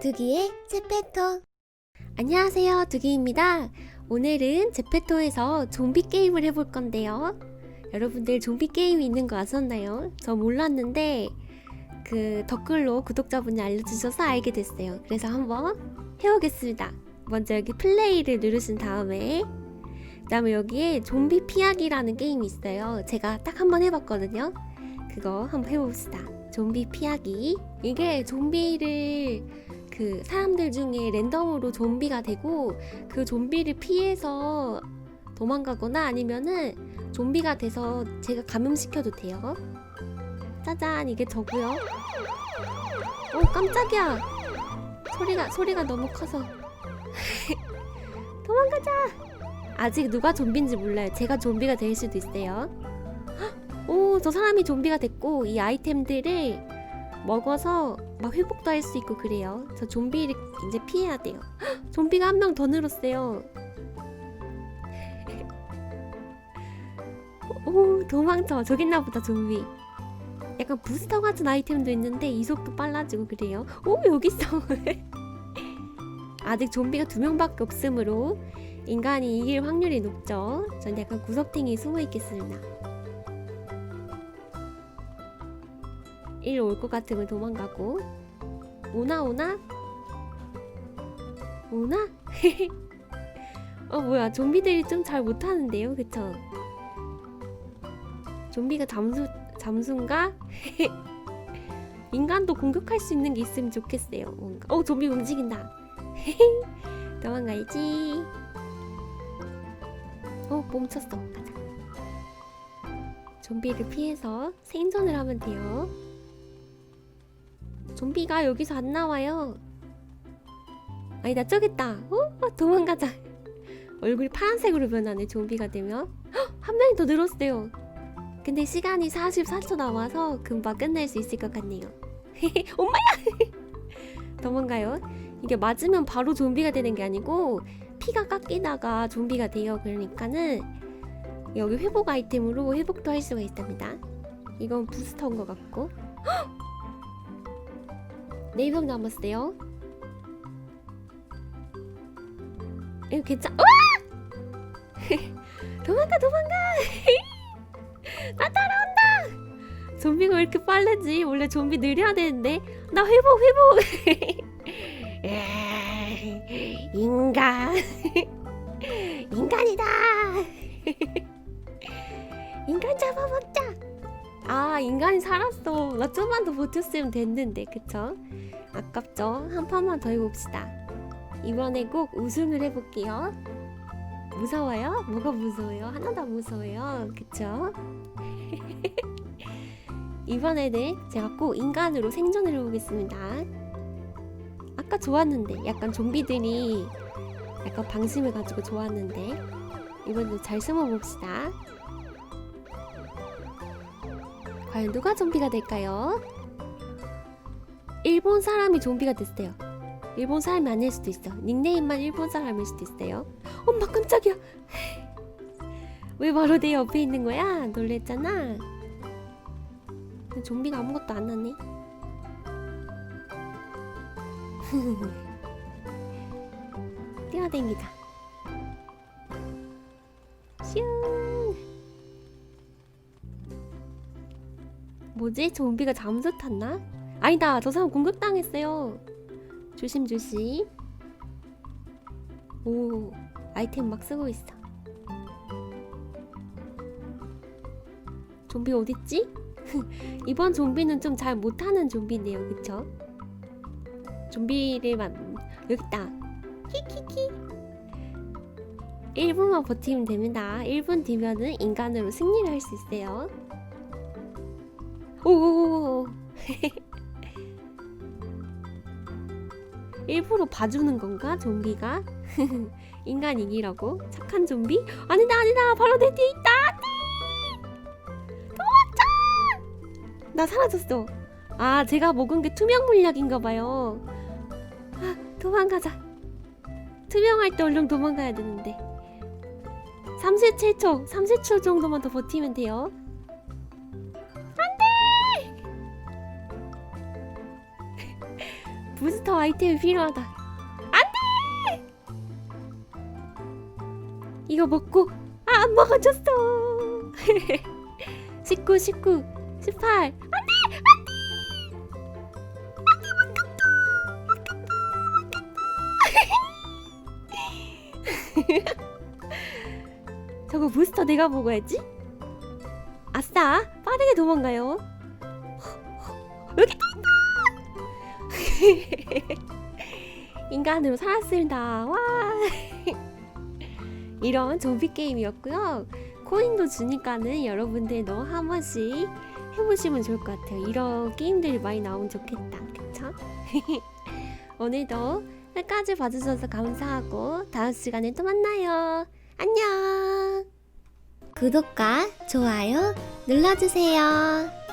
두기의 제페토. 안녕하세요 두기입니다. 오늘은 제페토에서 좀비 게임을 해볼 건데요. 여러분들 좀비 게임이 있는 거 아셨나요? 저 몰랐는데 그 댓글로 구독자분이 알려주셔서 알게 됐어요. 그래서 한번 해보겠습니다. 먼저 여기 플레이를 누르신 다음에 그 다음에 여기에 좀비 피하기라는 게임이 있어요. 제가 딱 한번 해봤거든요. 그거 한번 해봅시다. 좀비 피하기. 이게 좀비를 그 사람들 중에 랜덤으로 좀비가 되고 그 좀비를 피해서 도망가거나 아니면은 좀비가 돼서 제가 감염시켜도 돼요. 짜잔 이게 저고요. 오 깜짝이야. 소리가 소리가 너무 커서 도망가자. 아직 누가 좀비인지 몰라요. 제가 좀비가 될 수도 있어요. 오 저 사람이 좀비가 됐고 이 아이템들을 먹어서 막 회복도 할 수 있고 그래요. 저 좀비를 이제 피해야 돼요. 헉, 좀비가 한 명 더 늘었어요. 오 도망쳐 저기 있나 보다 좀비. 약간 부스터 같은 아이템도 있는데 이속도 빨라지고 그래요. 오 여기 있어. 아직 좀비가 두 명밖에 없으므로 인간이 이길 확률이 높죠. 전 약간 구석탱이 숨어 있겠습니다. 일 올 것 같으면 도망가고. 오나 오나? 오나? 어 뭐야. 좀비들이 좀 잘 못하는데요. 그쵸? 좀비가 잠수 잠수인가? 인간도 공격할 수 있는 게 있으면 좋겠어요. 뭔가. 어 좀비 움직인다. 도망가야지. 어 멈췄어. 가자. 좀비를 피해서 생존을 하면 돼요 좀비가 여기서 안 나와요. 아니다 저기 있다. 어? 도망가자. 얼굴이 파란색으로 변하네 좀비가 되면. 헉, 한 명이 더 늘었어요. 근데 시간이 44초 남아서 금방 끝낼 수 있을 것 같네요. 엄마야! 도망가요. 이게 맞으면 바로 좀비가 되는 게 아니고 피가 깎이다가 좀비가 돼요. 그러니까는 여기 회복 아이템으로 회복도 할 수가 있답니다. 이건 부스터인 것 같고. 네명 남았어요. 이거 괜찮? 와! 도망가 도망가! 나 따라온다! 좀비가 왜 이렇게 빠르지? 원래 좀비 느려야 되는데 나 회복 회복! 인간 인간이다! 인간 잡아먹자! 아 인간이 살았어 나 좀만 더 버텼으면 됐는데 그쵸? 아깝죠? 한 판만 더 해봅시다 이번에 꼭 우승을 해볼게요 무서워요? 뭐가 무서워요? 하나도 안 무서워요 그쵸? 이번에는 제가 꼭 인간으로 생존을 해보겠습니다 아까 좋았는데 약간 좀비들이 약간 방심을 가지고 좋았는데 이번에도 잘 숨어봅시다 과연 누가 좀비가 될까요? 일본 사람이 좀비가 됐어요. 일본 사람이 아닐 수도 있어. 닉네임만 일본 사람일 수도 있어요. 엄마 깜짝이야. 왜 바로 내 옆에 있는 거야? 놀랬잖아. 좀비가 아무것도 안 하네. 뛰어댕기자. 슝. 뭐지? 좀비가 잠수 탔나? 아니다. 저 사람 공격당했어요. 조심조심. 오, 아이템 막 쓰고 있어. 좀비 어딨지? 이번 좀비는 좀 잘 못하는 좀비네요. 그쵸? 좀비를 만 여기 있다. 키키키. 1분만 버티면 됩니다. 1분 뒤면은 인간으로 승리를 할 수 있어요. 오오오오 일부러 봐주는 건가 좀비가? 인간 이기라고? 착한 좀비? 아니다 아니다 바로 내 뒤에 있다 도망쳐! 나 사라졌어. 아 제가 먹은 게 투명 물약인가 봐요. 아 도망가자. 투명할 때 얼른 도망가야 되는데. 37초 37초 정도만 더 버티면 돼요 부스터 아이템이 필요하다. 안 돼! 이거 먹고, 아, 안 먹어줬어. 19, 19, 18. 안 돼! 안 돼! 저거 부스터 내가 먹어야지. 아싸, 빠르게 도망가요. 인간으로 살았습니다. 와. 이런 좀비 게임이었고요. 코인도 주니까는 여러분들도 한 번씩 해보시면 좋을 것 같아요. 이런 게임들이 많이 나오면 좋겠다. 그쵸? 오늘도 끝까지 봐주셔서 감사하고 다음 시간에 또 만나요. 안녕. 구독과 좋아요 눌러주세요.